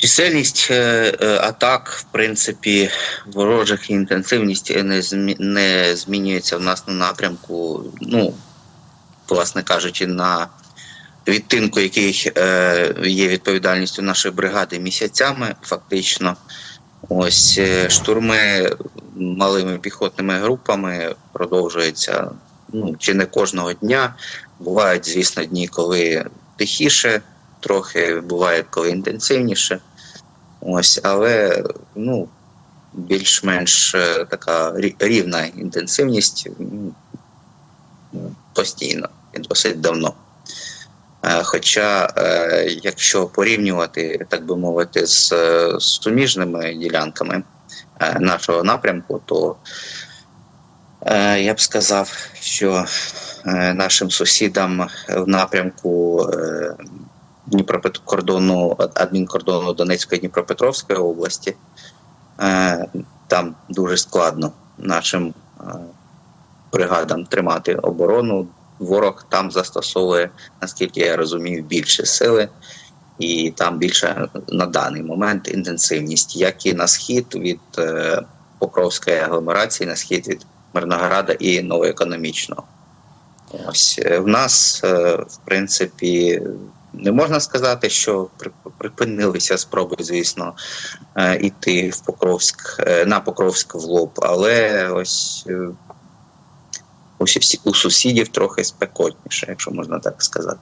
Чисельність е, е, атак, в принципі, ворожих і інтенсивність не, не змінюється в нас на напрямку, ну, власне кажучи, на відтинку, який е, є відповідальністю нашої бригади місяцями, фактично. Ось штурми малими піхотними групами продовжуються ну, чи не кожного дня. Бувають, звісно, дні, коли тихіше, трохи буває, коли інтенсивніше. Ось, але ну, більш-менш е, така рівна інтенсивність постійно і досить давно. Е, Хоча, е, якщо порівнювати, так би мовити, з суміжними ділянками нашого напрямку, то я б сказав, що нашим сусідам в напрямку е, Дніпропет... кордону, адмінкордону Донецької Дніпропетровської області, е, там дуже складно нашим е, бригадам тримати оборону. Ворог там застосовує, наскільки я розумію, більше сили, і там більше на даний момент інтенсивність, як і на схід від е, Покровської агломерації, на схід від Мирнограда і новоекономічного. Ось в нас, в принципі, не можна сказати, що припинилися спроби, звісно, йти іти в Покровськ е, на Покровськ в лоб, але ось е, ось у сусідів трохи спекотніше, якщо можна так сказати.